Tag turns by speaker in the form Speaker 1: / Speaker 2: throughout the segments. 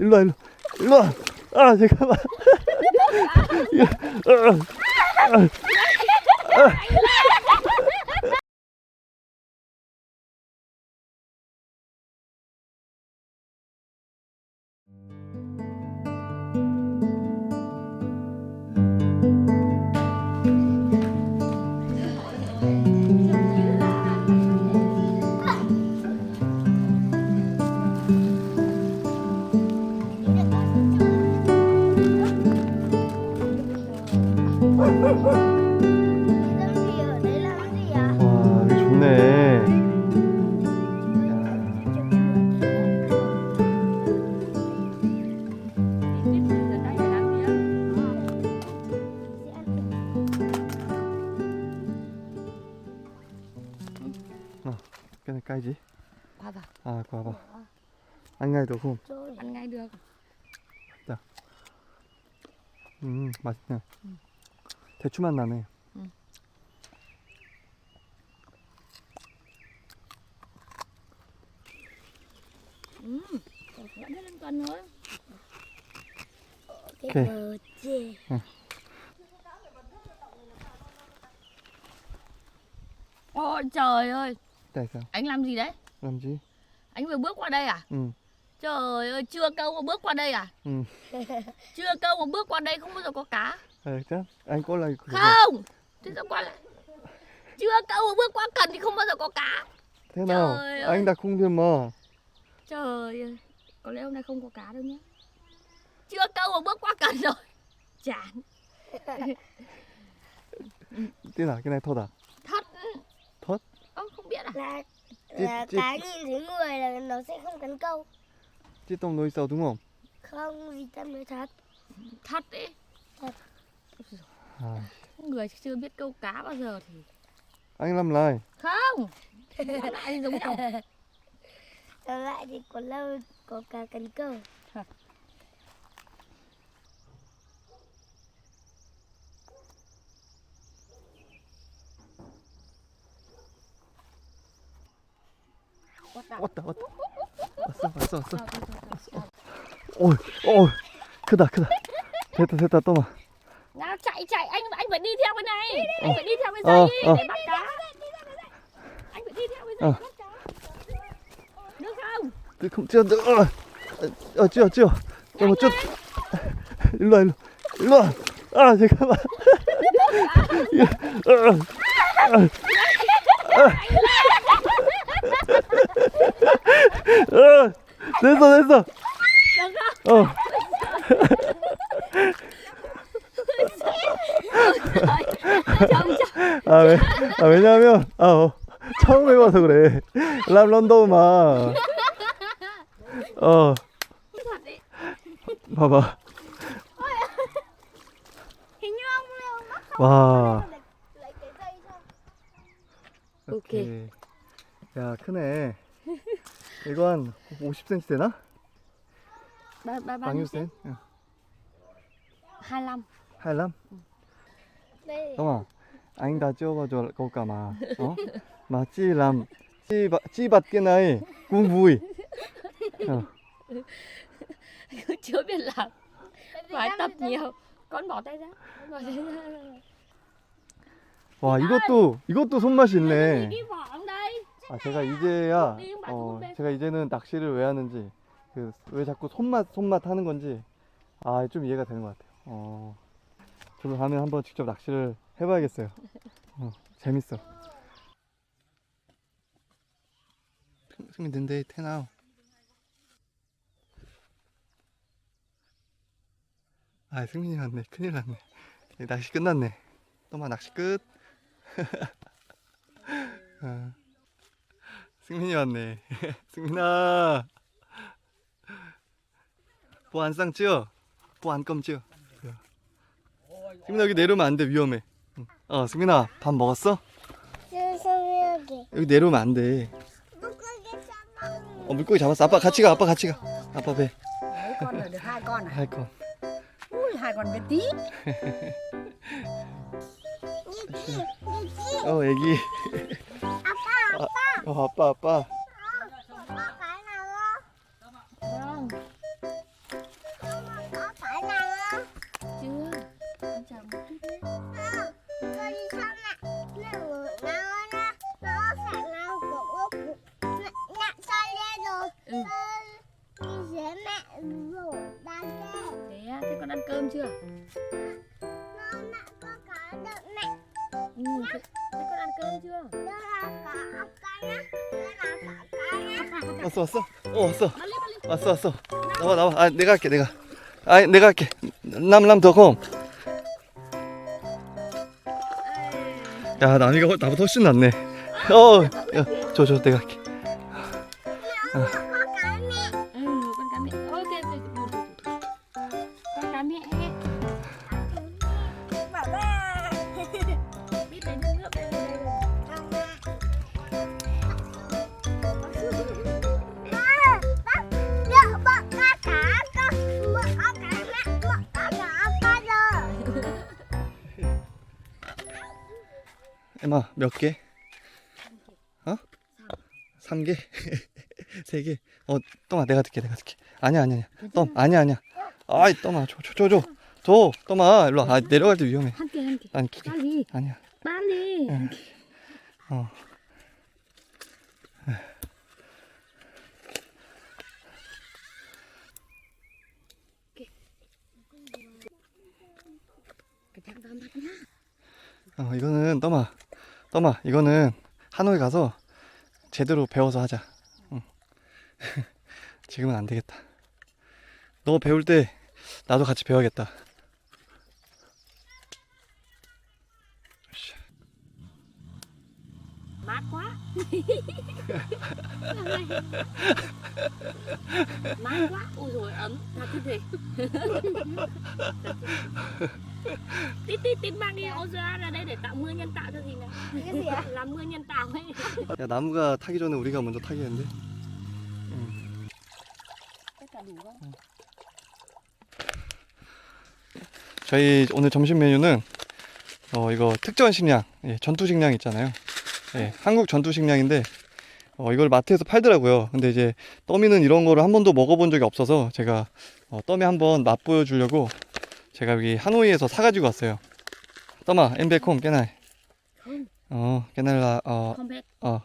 Speaker 1: 일로 와 일로 일로 와. 아 잠깐만.
Speaker 2: Đấy cái
Speaker 1: này cay gì?
Speaker 3: Qua vào,
Speaker 1: À quả vào. Ăn ngay được không?
Speaker 2: Rồi.
Speaker 3: ăn ngay được.
Speaker 1: 음 맛있네. 대추 맛 나네.
Speaker 2: Cái
Speaker 1: Ok.
Speaker 2: bờ chè.
Speaker 3: Ôi trời ơi,
Speaker 1: Tại sao?
Speaker 3: anh làm gì đấy?
Speaker 1: Làm gì?
Speaker 3: Anh vừa bước qua đây à?
Speaker 1: Ừ.
Speaker 3: Trời ơi, chưa câu mà bước qua đây à?
Speaker 1: Ừ.
Speaker 3: Chưa câu mà bước qua đây không bao giờ có cá.
Speaker 1: À, chắc anh có là
Speaker 3: Không, thế sao qua lại? Chưa câu mà bước qua cần thì không bao giờ có cá.
Speaker 1: thế nào?
Speaker 3: Trời ơi.
Speaker 1: Anh đã không thêm mà.
Speaker 3: Trời ơi, có lẽ hôm nay không có cá đâu nhé. Chưa câu mà bước qua cần rồi. Chán,
Speaker 1: Tin à, cái này thôi à?
Speaker 3: thật.
Speaker 1: Thật?
Speaker 3: Ơ, không biết à?
Speaker 2: Là là
Speaker 1: chị-
Speaker 2: cá nhìn thấy người là nó sẽ không cắn câu.
Speaker 1: Chị Tông nói sao đúng không?
Speaker 2: Không, vì tâm nói thật.
Speaker 3: Thật đấy.
Speaker 1: À,
Speaker 3: Người chưa biết câu cá bao giờ thì
Speaker 1: anh làm lại.
Speaker 3: không. Làm lại thì giống nhau.
Speaker 2: Còn lại thì có lâu có cá cắn câu.
Speaker 1: 왔다 왔다. 왔어 왔어 왔어. 왔어. 오, 오, 크다 크다. 됐다 됐다 떠마.
Speaker 3: Nào chạy chạy anh anh phải đi theo bên này. Anh phải đi theo bên
Speaker 1: Ờ,
Speaker 3: dây
Speaker 1: ờ.
Speaker 3: để bắt cá. Anh phải đi theo bên
Speaker 1: Ờ.
Speaker 3: dây để bắt cá. Được không?
Speaker 1: 그, 그럼 찌어 어, 어 찌어 찌어. 저거 찌어. 일로 와 일로. 일로 와. 아 잠깐만. 어, 어, 어. 어, 됐어 됐어. 어. 아, 왜, 아 왜냐면 아 어, 처음 해봐서 그래. 람 런더우마. 어
Speaker 3: Thật đấy.
Speaker 1: 봐봐. 와. 오케이. 야 크네. 이거 한 50cm 되나?
Speaker 3: Ba ba ba.
Speaker 1: 방유센? 응.
Speaker 3: 25.
Speaker 1: 할람?
Speaker 2: Đây.
Speaker 1: 형아, anh đã chưa bao giờ câu cả mà, ờ? mà chỉ làm chỉ bắt chỉ bắt cái này cũng vui. Ờ.
Speaker 3: Chưa biết làm. Phải
Speaker 2: em
Speaker 3: tập
Speaker 2: thì
Speaker 3: nhiều. Con bỏ tay ra. Con bỏ tay ra.
Speaker 1: 와 이것도 이것도 손맛이 있네.
Speaker 3: Đi ở đây.
Speaker 1: 아 제가 이제야 어 제가 이제는 낚시를 왜 하는지 그 왜 자꾸 손맛 손맛 하는 건지 아 좀 이해가 되는 것 같아요. 어 저도 다음에 한번 직접 낚시를 해봐야겠어요. 어 재밌어. 승민 된대 태나우. 아 승민이 왔네 큰일 났네 낚시 끝났네 또마 낚시 끝 어. 승민이 왔네. 승민아. 보안상 찌어. 보안검 찌어. 승민아 여기 내려오면 안 돼. 위험해. 응. 어, 승민아 밥 먹었어? 여기 내려오면 안 돼. 어, 물고기 잡았어. 아빠 같이 가. 아빠 같이 가. 아빠 배.
Speaker 4: Mấy con là được hai con à?
Speaker 1: 할 거.
Speaker 4: Ui, hai con bé tí.
Speaker 2: 미치, 미치.
Speaker 1: 어, 애기.
Speaker 2: 아빠, 아
Speaker 1: 왔어 왔어. 어 왔어. 왔어 왔어. 나와 나와. 아 내가 할게 내가. 아 내가 할게. 남남 더컴. 야 남이가 나보다 훨씬 낫네. 어저저 내가 할게.
Speaker 2: có
Speaker 1: 에마 몇 개? 어? 3개? 3개? 어 떠마 내가 듣게 내가 듣게. 아니야 아니야 아니야. 떠 아니야 아니야. 아이 떠마 줘줘 줘 줘. 줘 떠마 일로 와. 아, 내려갈 때 위험해.
Speaker 3: 한 개 한 개
Speaker 1: 아니 두 개.
Speaker 3: 빨리.
Speaker 1: 아니야.
Speaker 3: 빨리.
Speaker 1: 응. 어.
Speaker 3: 괜찮다 한다 그냥
Speaker 1: 어, 이거는 떠마 떠마 이거는 하노이 가서 제대로 배워서 하자. 응. 지금은 안 되겠다. 너 배울 때 나도 같이 배워야겠다 으쌰.
Speaker 3: mát quá mát quá ui rồi ấm thật thế gì tít tít tít mang đi ra ra đây để tạo mưa nhân tạo cho gì này
Speaker 2: cái gì ạ
Speaker 3: làm mưa nhân tạo ấy
Speaker 1: 야 나무가 타기 전에 우리가 먼저 타겠는데
Speaker 3: tất cả đủ không
Speaker 1: 저희 오늘 점심 메뉴는 어 이거 특전 식량 예, 전투 식량 있잖아요 예, 한국 전투 식량인데 어 이걸 마트에서 팔더라고요. 근데 이제 떠미는 이런 거를 한 번도 먹어본 적이 없어서 제가 어, 떠미 한번 맛보여 주려고 제가 여기 하노이에서 사가지고 왔어요. 떠마 엠베콤 깨날. 어 깨날 라 어, 어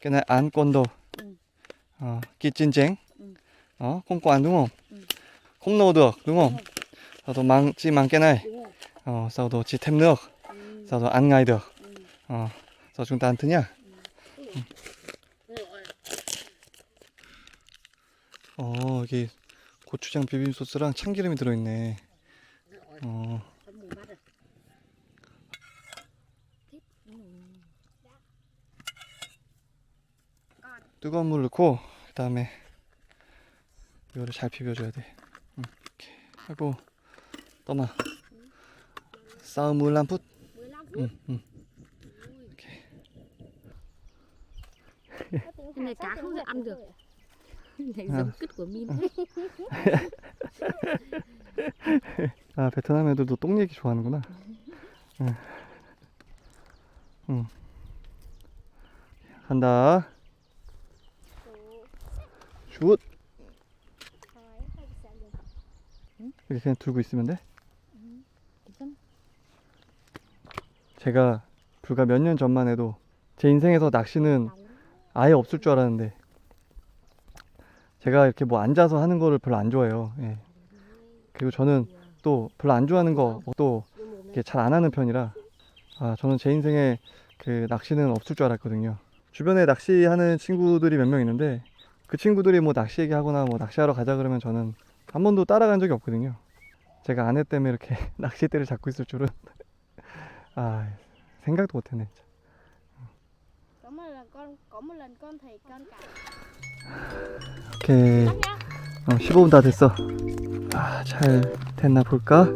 Speaker 1: 깨날 안 꼰도.
Speaker 3: 응.
Speaker 1: 어 끼찐쟁.
Speaker 3: 응.
Speaker 1: 어 콩콩 안 둥엄.
Speaker 3: 응.
Speaker 1: 콩 넣어도 둥엄. 저도 망 찌 망 깨날.
Speaker 3: đúng rồi
Speaker 1: 어 nước
Speaker 3: ừ.
Speaker 1: sao ăn ngay được
Speaker 3: Ừ.
Speaker 1: thứ nhá
Speaker 3: rồi
Speaker 1: 어 여기 고추장 비빔 소스랑 참기름이 들어있네. 어. 뜨거운 물 넣고 그 다음에 이거를 잘 비벼줘야 돼. 응, 이렇게 하고 떠마 싸움 물란풋
Speaker 3: 15 phút
Speaker 1: 응, 응.
Speaker 3: Cái này cá không thể ăn được. Này giống cứt của min
Speaker 1: 아 베트남 애들도 똥 얘기 좋아하는구나. 응. 응. 간다. 슛. 이렇게 그냥 들고 있으면 돼?
Speaker 3: 괜찮아
Speaker 1: 제가 불과 몇 년 전만 해도 제 인생에서 낚시는 아예 없을 줄 알았는데 제가 이렇게 뭐 앉아서 하는 거를 별로 안 좋아해요. 예. 그리고 저는 또 별로 안 좋아하는 거 또 이렇게 잘 안 하는 편이라 아 저는 제 인생에 그 낚시는 없을 줄 알았거든요. 주변에 낚시하는 친구들이 몇 명 있는데 그 친구들이 뭐 낚시 얘기하거나 뭐 낚시하러 가자 그러면 저는 한 번도 따라간 적이 없거든요. 제가 아내 때문에 이렇게 낚싯대를 잡고 있을 줄은 아 생각도 못했네.
Speaker 2: Lần con có một lần con thấy con cá
Speaker 1: 오케이. 어, 15분 다 됐어. 아, 잘 됐나 볼까?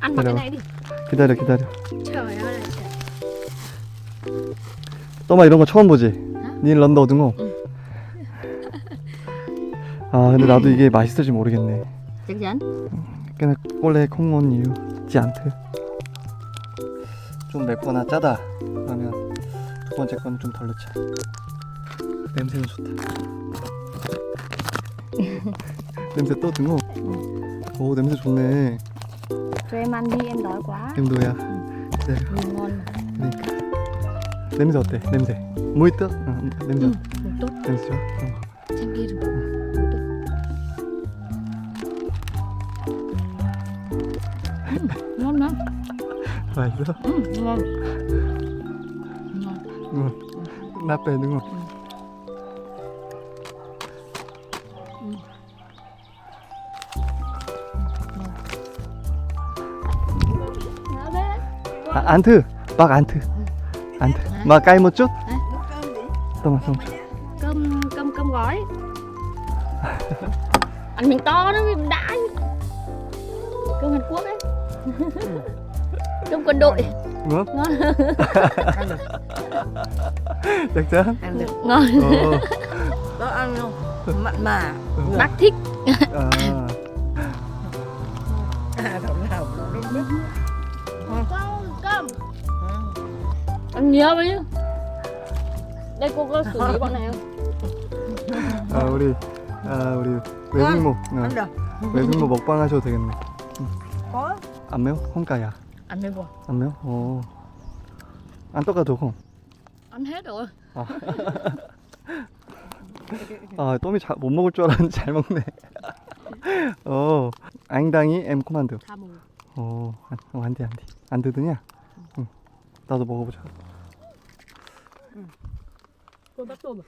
Speaker 3: ăn bằng
Speaker 1: Hello.
Speaker 3: cái này đi
Speaker 1: 기다려, 기다려.
Speaker 2: trời ơi là trời
Speaker 1: 떠마 이런 거 처음 보지? 닌 런더 오등어. 아, 근데 나도 이게 맛있을지 모르겠네.
Speaker 3: chắc chắn
Speaker 1: 그냥 꼴레 콩온 이유지 않대. 좀 맵거나 짜다. 그러면 두 번째 거는 좀덜 넣자. 냄새는 좋다. 냄새 또 등어. 오, 냄새 좋네.
Speaker 3: cho em ăn đi em đói quá
Speaker 1: 엠도야. 기다려.
Speaker 3: Ừ, ngon mà
Speaker 1: 그러니까 냄새 어때? 냄새 무이떡? 응, 냄새
Speaker 3: ừ, tốt
Speaker 1: 냄새 좋아? 어.
Speaker 3: 참기름
Speaker 1: 맛있어?
Speaker 3: ừ, ngon ngon
Speaker 1: 응. 나빼 누구?
Speaker 3: Nào đây
Speaker 1: 아, 안트. 막 안트. 안트. 막 까이 một chút. toma toma.
Speaker 3: cơm cơm cơm gói ăn miếng to đó miếng đã cơm Hàn Quốc ấy cơm quân đội
Speaker 1: ngon.
Speaker 3: ngon
Speaker 1: chắc chắn.
Speaker 4: ăn được
Speaker 3: ngon
Speaker 1: 어.
Speaker 4: đó ăn không mặn mà
Speaker 3: bác thích
Speaker 1: 아.
Speaker 4: à thằng nào cũng biết biết
Speaker 2: con cơm
Speaker 3: ăn nhiều vậy đây cô có xử lý bọn này không
Speaker 1: 아 우리 아 우리 외숙모. 어,
Speaker 4: ăn được
Speaker 1: 외숙모 먹방 하셔도 되겠네.
Speaker 4: có
Speaker 1: 안 매워? 홈가야.
Speaker 3: Mấy bộ
Speaker 1: 안 매워? 어. 안 떠가도 홈.
Speaker 3: ăn hết rồi
Speaker 1: 아, 똠이 자, 못 먹을 줄 알았는데 잘 먹네. 어, 앙당이 M 코만드.
Speaker 3: tha mù
Speaker 1: 어, 안, 어, 안 돼, 안 돼. 안 드드냐? 응. 나도 먹어보자.
Speaker 2: mát tôm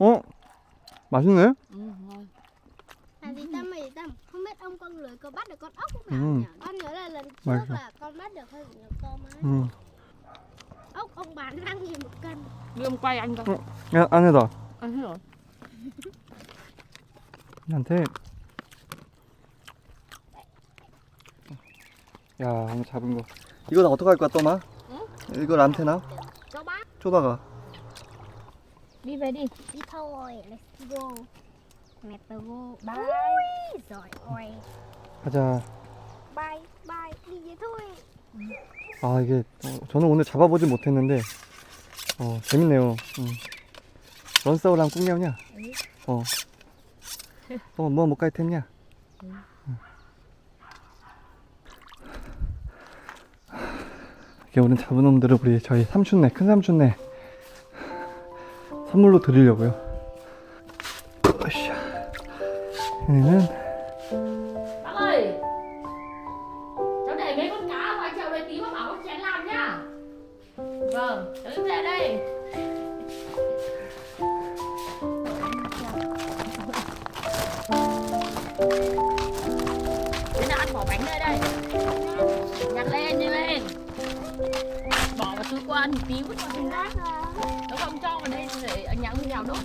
Speaker 2: à?
Speaker 1: 어? 맛있네?
Speaker 3: ngon
Speaker 2: À gì tâm gì tâm Không biết ông con lưới có bắt được con ốc lúc nào
Speaker 1: Ừ.
Speaker 2: nhỉ? Con nhớ là lần trước
Speaker 1: 맛있어.
Speaker 2: là con bắt được hơi nhiều tôm ấy
Speaker 1: 응.
Speaker 2: Ốc ông bán năm nghìn một cân
Speaker 3: đưa ông quay anh coi
Speaker 1: 야, 안에다.
Speaker 3: ăn hết rồi
Speaker 1: 나한테. 야, 오늘 잡은 거. 이거 나 어떡할 거야, 떠마?
Speaker 3: 응?
Speaker 1: 이거 람테나?
Speaker 3: cho bác
Speaker 1: 쪼다가.
Speaker 3: đi về đi
Speaker 2: Đi thôi, let's go
Speaker 4: Bye
Speaker 2: Ui, Rồi ôi
Speaker 1: 가자.
Speaker 2: Bye bye Đi về thôi
Speaker 1: 아 이게 어, 저는 오늘 잡아보진 못했는데 어 재밌네요. 응. 런서우랑 꿍냐냐? 어. 어 뭐 못갈 텐냐? 응. 이게 오늘 잡은 놈들을 우리 저희 삼촌네 큰 삼촌네 선물로 드리려고요. 얘는
Speaker 3: bác ơi. Cháu để mấy con cá vào chậu đây tí mà bảo con chén làm nhá. Vâng cháu về đây. Thế nào ăn bỏ bánh đây đây? Nhặt lên, nhanh lên. Bỏ vào túi quần, tí vứt vào thùng rác Nó không cho vào đây để ở nhà ông nhào đốt.